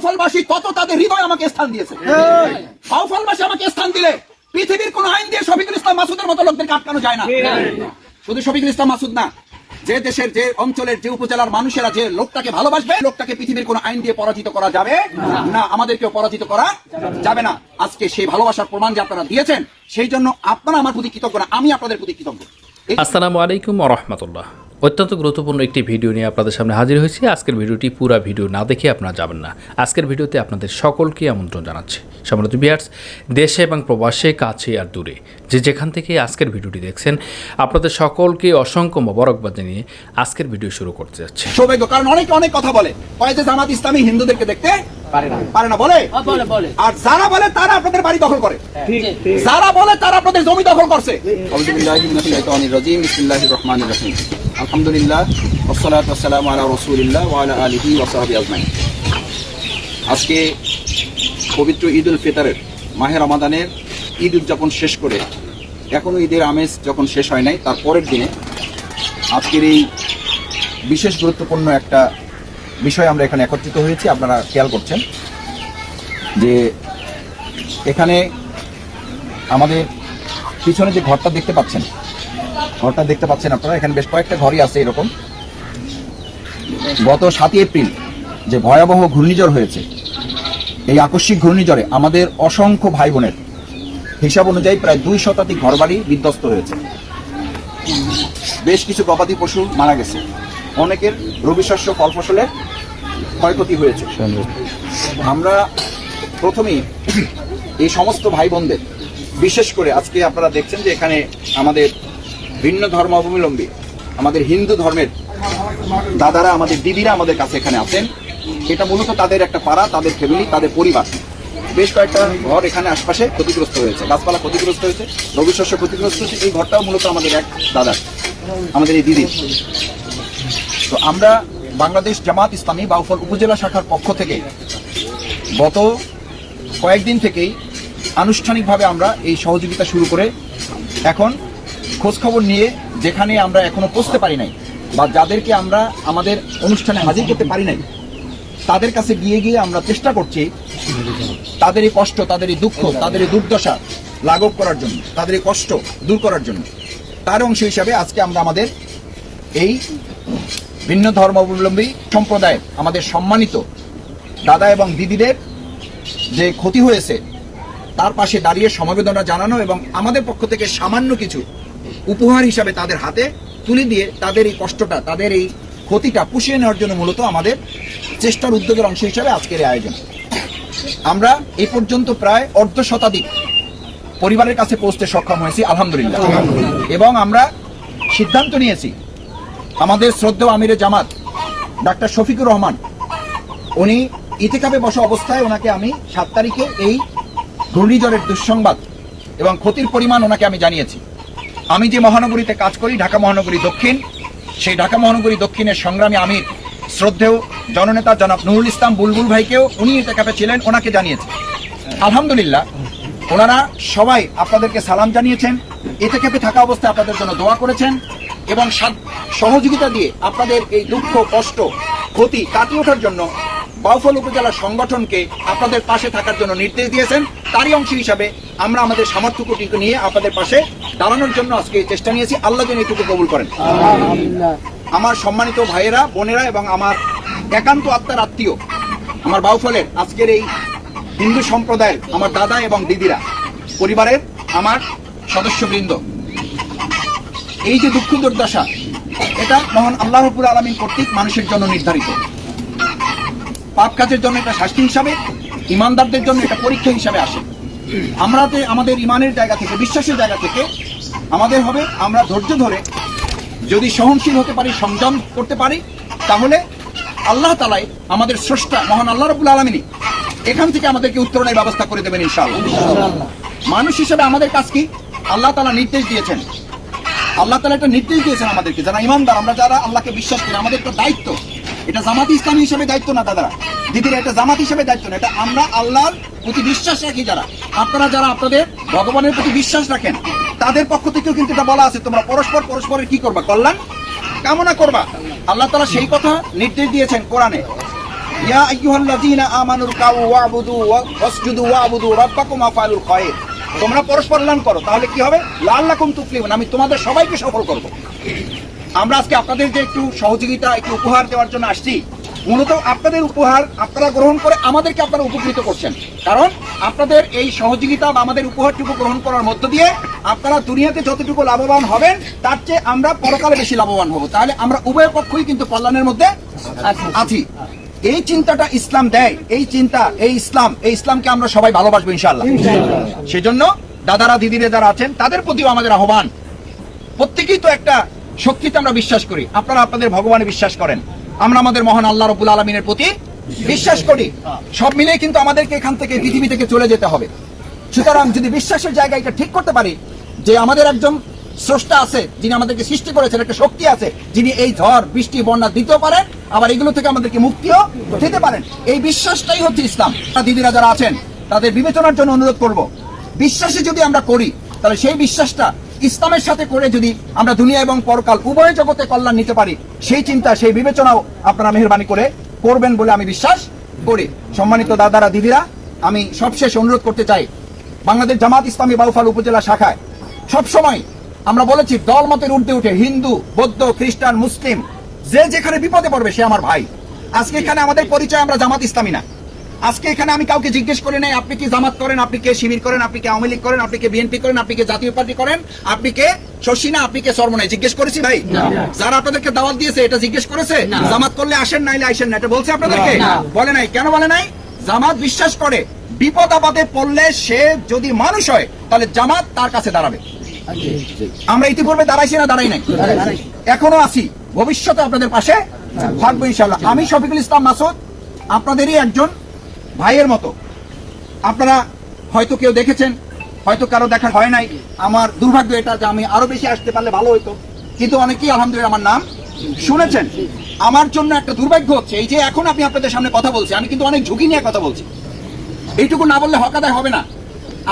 বাউফলবাসী তত তাদের হৃদয় আমাকে স্থান দিয়েছে। বাউফলবাসী আমাকে স্থান দিলে পৃথিবীর কোন আইন দিয়ে শফিকুল ইসলাম মাসুদের মতো লোকদেরকে আটকানো যায় না। শুধু শফিকুল ইসলাম মাসুদ না যে দেশের যে অঞ্চলের যে উপজেলার মানুষেরা যে লোকটাকে ভালোবাসবে লোকটাকে পৃথিবীর কোন আইন দিয়ে পরাজিত করা যাবে না আমাদেরকেও পরাজিত করা যাবে না। আজকে সেই ভালোবাসার প্রমাণ যে আপনারা দিয়েছেন সেই জন্য আপনারা আমার প্রতি কৃতজ্ঞ না আমি আপনাদের প্রতি কৃতজ্ঞ। আসসালামু আলাইকুম রহমতুল্লাহ। অত্যন্ত গুরুত্বপূর্ণ একটি ভিডিও নিয়ে আপনাদের সামনে হাজির হয়েছি। আজকের ভিডিওটি পুরো ভিডিও না দেখে আপনারা যাবেন না। আজকের ভিডিওতে আপনাদের সকলকে আমন্ত্রণ জানাচ্ছি। সম্মানিত বিয়ার্স দেশে এবং প্রবাসে কাছে আর দূরে যে যেখান থেকে আজকের ভিডিওটি দেখছেন আপনাদের সকলকে অসংখ্য মোবারকবাদ জানিয়ে আজকের ভিডিও শুরু করতে যাচ্ছে। সৌভাগ্য কারণ অনেক অনেক কথা বলে। কয় যে জামাত ইসলামী হিন্দুদেরকে দেখতে পারে না। পারে না বলে? বলে বলে। আর যারা বলে তারা আপনাদের বাড়ি দখল করে। যারা বলে তারা আপনাদের জমি দখল করছে। রহিম আলহামদুলিল্লাহ ওয়াসসালামু আলা রাসূলিল্লাহ ওয়া আলা আলিহি ওয়া সাহবিহি আজমাইন। আজকে পবিত্র ঈদ উল ফিতরের, মাহে রমাদানের ঈদ উদযাপন শেষ করে, এখনও ঈদের আমেজ যখন শেষ হয় নাই, তার পরের দিনে আজকের এই বিশেষ গুরুত্বপূর্ণ একটা বিষয় আমরা এখানে একত্রিত হয়েছি, আপনারা খেয়াল করছেন। যে এখানে আমাদের পিছনে যে ঘরটা দেখতে পাচ্ছেন ঘরটা দেখতে পাচ্ছেন আপনারা, এখানে বেশ কয়েকটা ঘরই আছে এরকম। গত সাতই এপ্রিল যে ভয়াবহ ঘূর্ণিঝড় হয়েছে, এই আকস্মিক ঘূর্ণিঝড়ে আমাদের অসংখ্য ভাই বোনের হিসাব অনুযায়ী প্রায় দুই শতাধিক ঘরবাড়ি বিধ্বস্ত হয়েছে। বেশ কিছু গবাদি পশু মারা গেছে। অনেকের রবি শস্য, ফল ফসলের ক্ষয়ক্ষতি হয়েছে। আমরা প্রথমেই এই সমস্ত ভাই বোনদের বিশেষ করে আজকে আপনারা দেখছেন যে এখানে আমাদের ভিন্ন ধর্ম ধর্মাবলম্বী, আমাদের হিন্দু ধর্মের দাদারা, আমাদের দিদিরা আমাদের কাছে এখানে আছেন। এটা মূলত তাদের একটা পাড়া, তাদের ফ্যামিলি তাদের পরিবার। বেশ কয়েকটা ঘর এখানে আশপাশে ক্ষতিগ্রস্ত হয়েছে, গাছপালা ক্ষতিগ্রস্ত হয়েছে, রবি শস্য ক্ষতিগ্রস্ত হয়েছে, এই ঘরটাও মূলত আমাদের এক দাদার, আমাদের এই দিদির। তো আমরা বাংলাদেশ জামাত ইসলামী বাউফল উপজেলা শাখার পক্ষ থেকে গত কয়েকদিন থেকেই আনুষ্ঠানিকভাবে আমরা এই সহযোগিতা শুরু করে এখন খোঁজখবর নিয়ে যেখানে আমরা এখনও পৌঁছতে পারি নাই বা যাদেরকে আমরা আমাদের অনুষ্ঠানে হাজির করতে পারি নাই, তাদের কাছে গিয়ে গিয়ে আমরা চেষ্টা করছি তাদের এই কষ্ট তাদের এই দুঃখ তাদের এই দুর্দশা লাঘব করার জন্য তাদের এই কষ্ট দূর করার জন্য। তার অংশ হিসাবে আজকে আমরা আমাদের এই ভিন্ন ধর্মাবলম্বী সম্প্রদায়, আমাদের সম্মানিত দাদা এবং দিদিদের যে ক্ষতি হয়েছে, তার পাশে দাঁড়িয়ে সমবেদনা জানানো এবং আমাদের পক্ষ থেকে সামান্য কিছু উপহার হিসাবে তাদের হাতে তুলে দিয়ে তাদের এই কষ্টটা তাদের এই ক্ষতিটা পুষিয়ে নেওয়ার জন্য মূলত আমাদের চেষ্টার উদ্যোগের অংশ হিসাবে আজকের এই আয়োজন। আমরা এই পর্যন্ত প্রায় অর্ধ শতাধিক পরিবারের কাছে পৌঁছতে সক্ষম হয়েছি আলহামদুলিল্লাহ। এবং আমরা সিদ্ধান্ত নিয়েছি আমাদের শ্রদ্ধেয় আমিরে জামাত ডাক্তার শফিকুর রহমান উনি ইতিকাপে বসা অবস্থায় ওনাকে আমি সাত তারিখে এই ঘূর্ণিঝড়ের দুঃসংবাদ এবং ক্ষতির পরিমাণ ওনাকে আমি জানিয়েছি। আমি যে মহানগরীতে কাজ করি, ঢাকা মহানগরী দক্ষিণ, সেই ঢাকা মহানগরী দক্ষিণের সংগ্রামী আমির, শ্রদ্ধেয় জননেতা জনাব নুরুল ইসলাম বুলবুল ভাইকেও উনি ইতিকাপে ছিলেন, ওনাকে জানিয়েছি। আলহামদুলিল্লাহ, ওনারা সবাই আপনাদেরকে সালাম জানিয়েছেন এতে খেপে থাকা অবস্থায় আপনাদের জন্য দোয়া করেছেন এবং সহযোগিতা দিয়ে আপনাদের এই দুঃখ, কষ্ট, ক্ষতি কাটিয়ে ওঠার জন্য বাউফল উপজেলা সংগঠনকে আপনাদের পাশে থাকার জন্য নির্দেশ দিয়েছেন। তারই অংশ হিসাবে আমরা আমাদের সামর্থ্যটুকু নিয়ে আপনাদের পাশে দাঁড়ানোর জন্য আজকে চেষ্টা নিয়েছি। আল্লাহ যেন এইটুকু কবুল করেন। আমার সম্মানিত ভাইয়েরা বোনেরা এবং আমার একান্ত আত্মার আত্মীয় আমার বাউফলের আজকের এই হিন্দু সম্প্রদায়ের আমার দাদা এবং দিদিরা পরিবারের আমার সদস্যবৃন্দ। এই যে দুঃখ দুর্দশা এটা মহান আল্লাহ রবুল আলমী কর্তৃক মানুষের জন্য নির্ধারিত। পাপ কাজের জন্য এটা শাস্তি হিসাবে, ইমানদারদের জন্য এটা পরীক্ষা হিসাবে আসে। আমরা আমাদের ইমানের জায়গা থেকে, বিশ্বাসের জায়গা থেকে, আমাদের হবে, আমরা ধৈর্য ধরে যদি সহনশীল হতে পারি, সংযম করতে পারি, তাহলে আল্লাহ তালাই আমাদের স্রষ্টা, মহান আল্লাহ রবুল আলমিনী এখান থেকে আমাদেরকে উত্তরণের ব্যবস্থা করে দেবেন ইনশাআল্লাহ। মানুষ হিসেবে আমাদের কাজ কি? আল্লাহ তালা নির্দেশ দিয়েছেন। আল্লাহ তালা একটা নির্দেশ দিয়েছেন আমাদেরকে, যারা ইমানদার, আমরা যারা আল্লাহকে বিশ্বাস করি, আমাদের একটা দায়িত্ব। এটা জামাতি ইসলামী হিসেবে দায়িত্ব না দাদারা দিদিরা, এটা জামাত হিসেবে দায়িত্ব না, এটা আমরা আল্লাহর প্রতি বিশ্বাস রাখি যারা। আপনারা যারা আপনাদের ভগবানের প্রতি বিশ্বাস রাখেন, তাদের পক্ষ থেকেও কিন্তু এটা বলা আছে, তোমরা পরস্পর পরস্পরের কি করবা? কল্যাণ কামনা করবা। আল্লাহ তালা সেই কথা নির্দেশ দিয়েছেন কোরআনে। ইয়া তোমরা পরস্পর লান করো, তাহলে কি হবে? লাল্লাকুম তুফলিহুন, আমি তোমাদের সবাইকে সফল করব। আমরা আজকে আপনাদের যে একটু সহযোগিতা একটু উপহার দেওয়ার জন্য আসছি মূলত আপনাদের উপহার আপনারা গ্রহণ করে আমাদেরকে আপনারা উপকৃত করছেন। কারণ আপনাদের এই সহযোগিতা বা আমাদের উপহারটুকু গ্রহণ করার মধ্য দিয়ে আপনারা দুনিয়াতে যতটুকু লাভবান হবেন তার চেয়ে আমরা পরকালে বেশি লাভবান হব। তাহলে আমরা উভয় পক্ষই কিন্তু কল্যাণের মধ্যে আছি। এই চিন্তাটা ইসলাম দেয় এই চিন্তা এই ইসলাম এই ইসলামকে আমরা সবাই ভালোবাসবো ইনশাআল্লাহ। সেজন্য দাদারা দিদিরা যারা আছেন তাদের প্রতিও আমাদের আহ্বান। প্রত্যেকেই তো একটা শক্তিতে আমরা বিশ্বাস করি। আপনারা আপনাদের ভগবানে বিশ্বাস করেন। আমরা আমাদের মহান আল্লাহ রবুল আলমিনের প্রতি বিশ্বাস করি। সব মিলে কিন্তু আমাদেরকে এখান থেকে পৃথিবী থেকে চলে যেতে হবে। সুতরাং যদি বিশ্বাসের জায়গা এটা ঠিক করতে পারি, যে আমাদের একজন স্রষ্টা আছে, যিনি আমাদেরকে সৃষ্টি করেছেন, একটা শক্তি আছে, যিনি এই ঝড়, বৃষ্টি, বন্যা দিতেও পারেন, আবার এগুলো থেকে আমাদেরকে মুক্তিও দিতে পারেন। এই বিশ্বাসটাই হচ্ছে ইসলাম। দিদিরা যারা আছেন, তাদের বিবেচনার জন্য অনুরোধ করব। বিশ্বাসে যদি আমরা করি, তাহলে সেই বিশ্বাসটা ইসলামের সাথে করে যদি আমরা দুনিয়া এবং পরকাল উভয় জগতে কল্যাণ নিতে পারি, সেই চিন্তা, সেই বিবেচনাও আপনারা মেহরবানি করে করবেন বলে আমি বিশ্বাস করি। সম্মানিত দাদারা, দিদিরা, আমি সবশেষ অনুরোধ করতে চাই, বাংলাদেশ জামাত ইসলামী বাউফাল উপজেলা শাখায়। সবসময় আমরা বলেছি, দল মতের উঠতে উঠে হিন্দু, বৌদ্ধ, খ্রিস্টান, মুসলিম, যে যেখানে বিপদে পড়বে সে আমার ভাই। আজকে এখানে আমাদের পরিচয় আমরা জামাত ইসলামী না। আজকে এখানে আমি কাউকে জিজ্ঞেস করি নাই আপনি কি জামাত করেন আপনি কে শিবির করেন আপনি কে আওয়ামী লীগ করেন আপনি কে বিএনপি করেন আপনি কে জাতীয় পার্টি করেন আপনি কে শশীনা আপনি কে সর্বনাই। জিজ্ঞেস করেছি ভাই? যারা আপনাদেরকে দাওয়াত দিয়েছে এটা জিজ্ঞেস করেছে? জামাত করলে আসেন নাইলে আসেন না এটা বলছে আপনাদেরকে? বলে নাই। কেন বলে নাই? জামাত বিশ্বাস করে বিপদ আপদে পড়লে সে যদি মানুষ হয় তাহলে জামাত তার কাছে দাঁড়াবে। আমরা ইতিপূর্বে দাঁড়াইছি না দাঁড়াই নাই। এখনও আছি। ভবিষ্যতে আপনাদের পাশে থাকব ইনশাল্লাহ আমি শফিকুল ইসলাম মাসুদ আপনাদেরই একজন ভাইয়ের মতো। আপনারা হয়তো কেউ দেখেছেন, হয়তো কারও দেখা হয় নাই। আমার দুর্ভাগ্য এটা যে আমি আরও বেশি আসতে পারলে ভালো হতো কিন্তু অনেকেই আলহামদুলিল্লাহ আমার নাম শুনেছেন। আমার জন্য একটা দুর্ভাগ্য হচ্ছে, এই যে এখন আমি আপনাদের সামনে কথা বলছি আমি কিন্তু অনেক ঝুঁকি নিয়ে কথা বলছি। এইটুকু না বললে হক আদায় হবে না।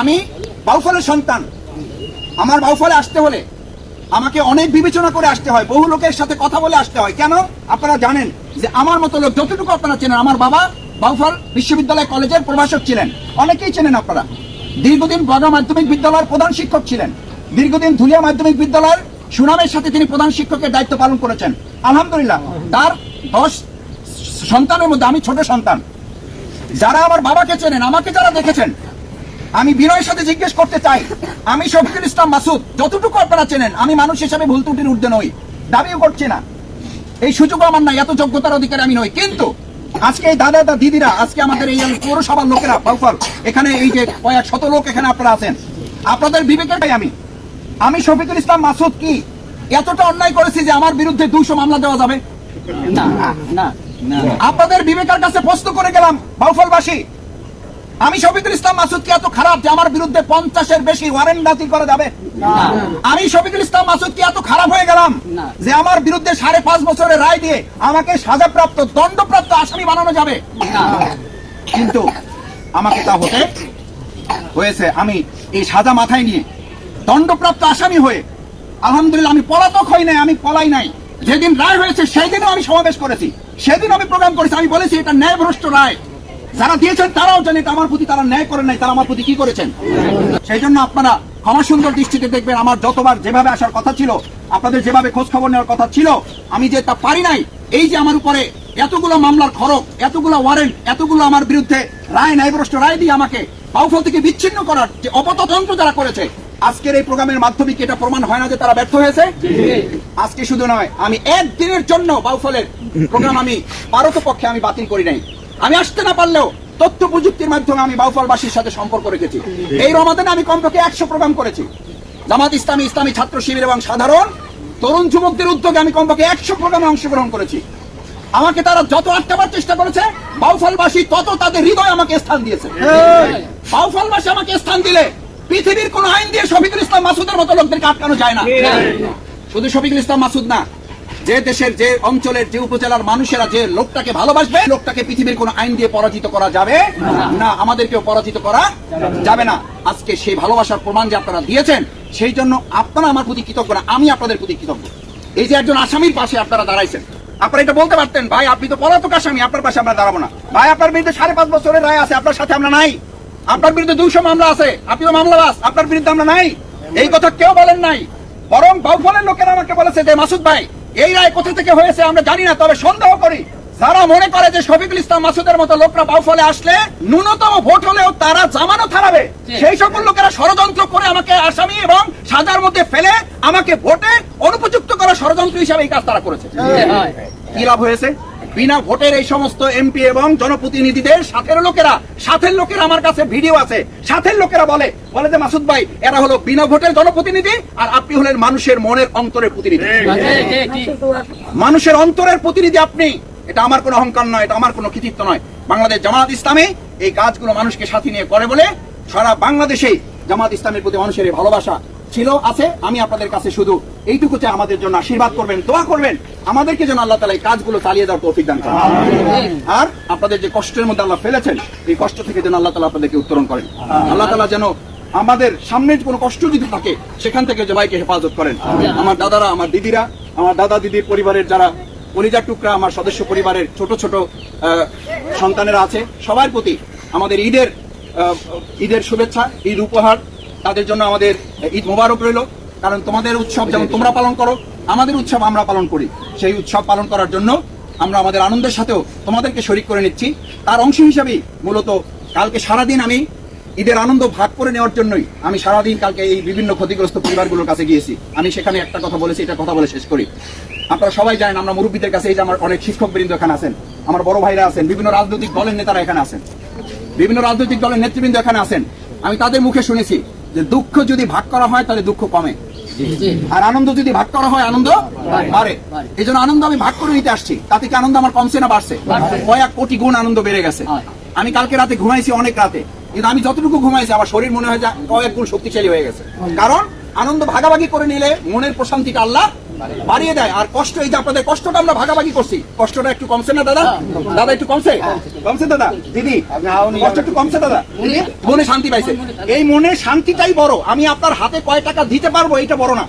আমি বাউফলের সন্তান। আমার বাউফলে আসতে হলে আমাকে অনেক বিবেচনা করে আসতে হয়, বহু লোকের সাথে কথা বলে আসতে হয়। কেন? আপনারা জানেন যে আমার মতো লোক যতটুকু আপনারা চেনেন, আমার বাবা বাউফল বিশ্ববিদ্যালয় কলেজের প্রভাষক ছিলেন। অনেকেই চেনেন আপনারা। দীর্ঘদিন বড় মাধ্যমিক বিদ্যালয়ের প্রধান শিক্ষক ছিলেন। দীর্ঘদিন ধুলিয়া মাধ্যমিক বিদ্যালয়ের সুনামের সাথে তিনি প্রধান শিক্ষকের দায়িত্ব পালন করেছেন। আলহামদুলিল্লাহ, তার দশ সন্তানের মধ্যে আমি ছোট সন্তান। যারা আমার বাবাকে চেনেন, আমাকে যারা দেখেছেন, আমি বিনয়ের সাথে জিজ্ঞেস করতে চাই, আমি শফিকুল ইসলাম মাসুদ, যতটুকু আপনারা চেনেন, আমি মানুষ হিসাবে ভুল ত্রুটির ঊর্ধ্বে নই, দাবিও করছি না। এই সুযোগও আমার নাই, এত যোগ্যতার অধিকার আমি নই। কিন্তু আজকে এই দাদা দা দিদিরা, আজকে আমাদের এই পৌরসভার লোকেরা, বাউফল, এখানে এই যে কয়েক শত লোক এখানে আপনারা আছেন। আপনাদের বিবেকের ভাই আমি। আমি শফিকুল ইসলাম মাসুদ কি? এতটা অন্যায় করেছি যে আমার বিরুদ্ধে দুইশো মামলা দেওয়া যাবে? না না। আপনাদের বিবেকের কাছে প্রশ্ন করে গেলাম, বাউফলবাসী আমি শফিকুল ইসলাম মাসুদ কি এত খারাপ যে আমার বিরুদ্ধে পঞ্চাশের বেশি ওয়ারেন্ট বাতিল করা যাবে? আমি শফিকুল ইসলাম মাসুদ কি এত খারাপ হয়ে গেলাম যে আমার বিরুদ্ধে সাড়ে পাঁচ বছরের রায় দিয়ে আমাকে সাজাপ্রাপ্ত দণ্ডপ্রাপ্ত আসামি বানানো যাবে? কিন্তু আমাকে তা হতে হয়েছে। আমি এই সাজা মাথায় নিয়ে দণ্ডপ্রাপ্ত আসামি হয়ে আলহামদুলিল্লাহ আমি পলাতক হই নাই আমি পলাই নাই। যেদিন রায় হয়েছে সেই দিনও আমি সমাবেশ করেছি। সেদিন আমি প্রোগ্রাম করেছি। আমি বলেছি এটা ন্যায়ভ্রষ্ট রায়। যারা দিয়েছেন, তারাও জানে আমার প্রতি তারা ন্যায় করেন নাই, তারা আমার প্রতি কি করেছেন। সেই জন্য আপনারা ক্ষমা সুন্দর দৃষ্টিতে দেখবেন, আমার যতবার যেভাবে আসার কথা ছিল, আপনাদের যেভাবে খোঁজ খবর নেওয়ার কথা ছিল, আমি যে তা পারি নাই, এই যে আমার উপরে এতগুলো মামলার খরচ এতগুলো ওয়ারেন্ট এতগুলো আমার বিরুদ্ধে রায়, ন্যায়ভ্রষ্ট রায় দিয়ে আমাকে বাউফল থেকে বিচ্ছিন্ন করার যে অপতন্ত্র যারা করেছে, আজকের এই প্রোগ্রামের মাধ্যমে কি এটা প্রমাণ হয় না যে তারা ব্যর্থ হয়েছে? আজকে শুধু নয়, আমি একদিনের জন্য বাউফলের প্রোগ্রাম আমি পারত পক্ষে আমি বাতিল করি নাই। আমি আসতে না পারলেও তথ্য প্রযুক্তির মাধ্যমে আমি বাউফলবাসীর সাথে সম্পর্ক রেখেছি। এই রমাদানে আমি কমপক্ষে একশো প্রোগ্রাম করেছি। জামাত ইসলামী ইসলামী ছাত্র শিবির এবং সাধারণ তরুণ যুবকদের উদ্যোগে আমি কমপক্ষে একশো প্রোগ্রামে অংশগ্রহণ করেছি। আমাকে তারা যত আটকাবার চেষ্টা করেছে বাউফলবাসী তত তাদের হৃদয় আমাকে স্থান দিয়েছে। বাউফলবাসী আমাকে স্থান দিলে পৃথিবীর কোন আইন দিয়ে শফিকুল ইসলাম মাসুদের মতো লোকদেরকে আটকানো যায় না। শুধু শফিকুল ইসলাম মাসুদ না যে দেশের যে অঞ্চলের যে উপজেলার মানুষেরা যে লোকটাকে ভালোবাসবে, লোকটাকে পৃথিবীর কোন আইন দিয়ে পরাজিত করা যাবে না, আমাদেরকেও পরাজিত করা যাবে না। আজকে সেই ভালোবাসার প্রমাণ যে আপনারা দিয়েছেন, সেই জন্য আপনারা আমার প্রতি কৃতজ্ঞ না, আমি আপনাদের প্রতি কৃতজ্ঞ। এই যে একজন আসামির পাশে আপনারা দাঁড়াইছেন, আপনারা এটা বলতে পারতেন, ভাই, আপনি তো পলাতক আসামি, আপনার পাশে আমরা দাঁড়াবো না। ভাই, আপনার বিরুদ্ধে সাড়ে পাঁচ বছরের রায় আছে, আপনার সাথে আমরা নাই। আপনার বিরুদ্ধে দুইশো মামলা আছে আপনি তো মামলাবাস আপনার বিরুদ্ধে আমরা নাই। এই কথা কেউ বলেন নাই, বরং বাউফলের লোকেরা আমাকে বলেছে যে, মাসুদ ভাই এই রায় কোথা থেকে হয়েছে আমরা জানি না তবে সন্দেহ করি। যারা মনে করে যে শফিকুল ইসলাম মাসুদের মতো লোকরা বাউফলে আসলে ন্যূনতম ভোট হলেও তারা জামানত হারাবে। সেই সকল লোকেরা ষড়যন্ত্র করে আমাকে আসামি এবং সাজার মধ্যে ফেলে আমাকে ভোটে অনুপযুক্ত করা ষড়যন্ত্র হিসাবে এই কাজ তারা করেছে। কি লাভ হয়েছে? বিনা ভোটের এই সমস্ত এমপি এবং জনপ্রতিনিধিদের সাথের লোকেরা সাথের লোকেরা আমার কাছে ভিডিও আছে। সাথের লোকেরা বলে বলে যে মাসুদ ভাই এরা হলো বিনা ভোটের জনপ্রতিনিধি আর আপনি হলেন মানুষের মনের অন্তরের প্রতিনিধি। মানুষের অন্তরের প্রতিনিধি আপনি। এটা আমার কোনো অহংকার নয় এটা আমার কোনো কৃতিত্ব নয়। বাংলাদেশ জামাত ইসলামে এই কাজগুলো মানুষকে সাথে নিয়ে করে বলে সারা বাংলাদেশেই জামাত ইসলামের প্রতি মানুষের এই ভালোবাসা ছিল, আছে, আমি আপনাদের কাছে শুধু এইটুকু চাই আমাদের জন্য আশীর্বাদ করবেন, দোয়া করবেন। আমাদেরকে যেন আল্লাহ তালা এই কাজগুলো চালিয়ে দেওয়ার তৌফিক দান করেন। আর আপনাদের যে কষ্টের মধ্যে আল্লাহ ফেলেছেন, এই কষ্ট থেকে যেন আল্লাহ তালা আপনাদেরকে উত্তরণ করেন। আল্লাহ তালা যেন আমাদের সামনের কোনো কষ্ট যদি থাকে, সেখান থেকে জবাইকে হেফাজত করেন। আমার দাদারা, আমার দিদিরা, আমার দাদা দিদির পরিবারের যারা কলিজার টুকরা, আমার সদস্য পরিবারের ছোট ছোট সন্তানেরা আছে, সবার প্রতি আমাদের ঈদের ঈদের শুভেচ্ছা, ঈদ উপহার তাদের জন্য আমাদের ঈদ মোবারক রইল। কারণ তোমাদের উৎসব যেমন তোমরা পালন করো, আমাদের উৎসব আমরা পালন করি। সেই উৎসব পালন করার জন্য আমরা আমাদের আনন্দের সাথেও তোমাদেরকে শরিক করে নিচ্ছি। তার অংশ হিসাবেই মূলত কালকে সারাদিন আমি ঈদের আনন্দ ভাগ করে নেওয়ার জন্যই আমি সারাদিন কালকে এই বিভিন্ন ক্ষতিগ্রস্ত পরিবারগুলোর কাছে গিয়েছি। আমি সেখানে একটা কথা বলেছি, এটা কথা বলে শেষ করি। আপনারা সবাই জানেন, আমরা মুরব্বীদের কাছে এই যে আমার অনেক শিক্ষক বৃন্দ এখানে আছেন, আমার বড় ভাইরা আছেন, বিভিন্ন রাজনৈতিক দলের নেতারা এখানে আছেন, বিভিন্ন রাজনৈতিক দলের নেতৃবৃন্দ এখানে আছেন। আমি তাদের মুখে শুনেছি যে দুঃখ যদি ভাগ করা হয়, তাহলে দুঃখ কমে। আর আনন্দ যদি ভাগ করা হয়, আনন্দ বাড়ে। এই জন্য আনন্দ আমি ভাগ করে নিতে আসছি। তাতে কি আনন্দ আমার কমছে না বাড়ছে? কয়েক কোটি গুণ আনন্দ বেড়ে গেছে। আমি কালকে রাতে ঘুমাইছি অনেক রাতে। কিন্তু আমি যতটুকু ঘুমাইছি, আমার শরীর মনে হয় কয়েক গুণ শক্তিশালী হয়ে গেছে। কারণ আনন্দ ভাগাভাগি করে নিলে মনের প্রশান্তিটা আল্লাহ বাড়িয়ে দেয়। আর কষ্ট এই যে আপনাদের কষ্টটা আমরা ভাগাভাগি করছি। কষ্টটা একটু কমছে না দাদা? দাদা একটু কমছে? কমছে দাদা? দিদি কষ্ট একটু কমছে দাদা? মনে শান্তি পাইছে। এই মনে শান্তিটাই বড়। আমি আপনার হাতে কয় টাকা দিতে পারব এইটা বড় না।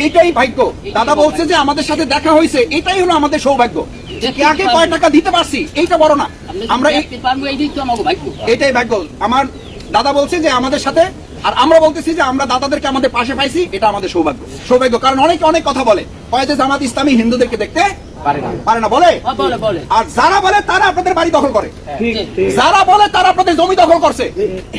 এইটাই ভাগ্য। দাদা বলছে যে আমাদের সাথে দেখা হয়েছে এটাই হলো আমাদের সৌভাগ্য। কাকে কয় টাকা দিতে পারছি এইটা বড় না। আমরা এটাই ভাগ্য। আমার দাদা বলছে যে আমাদের সাথে আর আমরা বলতেছি যে আমরা দাদাদেরকে আমাদের পাশে পাইছি, এটা আমাদের সৌভাগ্য। সৌভাগ্য, কারণ অনেকে অনেক কথা বলে। কয় জামাত ইসলামী হিন্দুদেরকে দেখতে পারে না। বলে? আর যারা বলে তারা আপনাদের বাড়ি দখল করে। যারা বলে তারা আপনাদের জমি দখল করছে।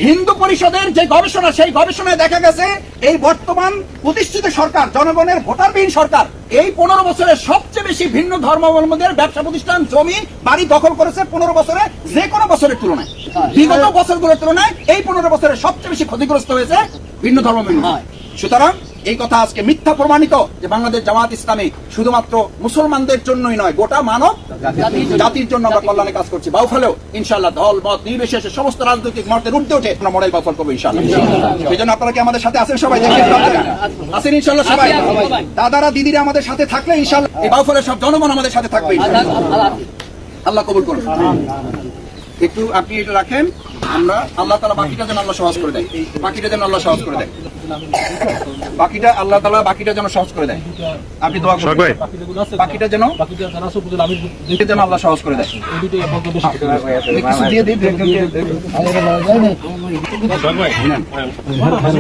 হিন্দু পরিষদের যে গবেষণা সেই গবেষণায় দেখা গেছে এই বর্তমান প্রতিষ্ঠিত সরকার জনগণের ভোটারবিহীন সরকার এই পনেরো বছরে সবচেয়ে বেশি ভিন্ন ধর্মাবলম্বীদের ব্যবসা প্রতিষ্ঠান জমি বাড়ি দখল করেছে পনেরো বছরে যে কোনো বছরের তুলনায়। বিগত বছরগুলোর তুলনায় এই পনেরো বছরে সবচেয়ে বেশি ক্ষতিগ্রস্ত হয়েছে ভিন্ন ধর্মাবলম্বী। সুতরাং এই কথা আজকে মিথ্যা প্রমাণিত যে বাংলাদেশ জামাত ইসলামী শুধুমাত্র মুসলমানদের জন্যই নয়, গোটা মানব জাতির জন্য আমরা কল্যাণে কাজ করছি। বাউফলেও ইনশাল্লাহ দল, মত নির্বিশেষে সমস্ত রাজনৈতিক মতের উঠতে উঠে আমরা মডেল বাউফল করব ইনশাল্লাহ সেই জন্য আপনারা কি আমাদের সাথে আছেন সবাই? আছেন ইনশাল্লাহ সবাই? দাদারা, দিদিরা আমাদের সাথে থাকলে ইনশাল্লাহ এই বাউফলের সব জনগণ আমাদের সাথে থাকবে। আল্লাহ কবুল করুন। একটু আপনি এটা রাখেন। আমরা আল্লাহ তালা বাকিটা যেন আল্লাহ সহজ করে দেয়। বাকিটা যেন আল্লাহ সহজ করে দেয়। বাকিটা আল্লাহ তালা বাকিটা যেন সহজ করে দেয়। আপনি দোয়া করবেন। বাকিটা যেন বাকিটা যেন আল্লাহ সহজ করে দেয়। কিছু দিয়ে দিন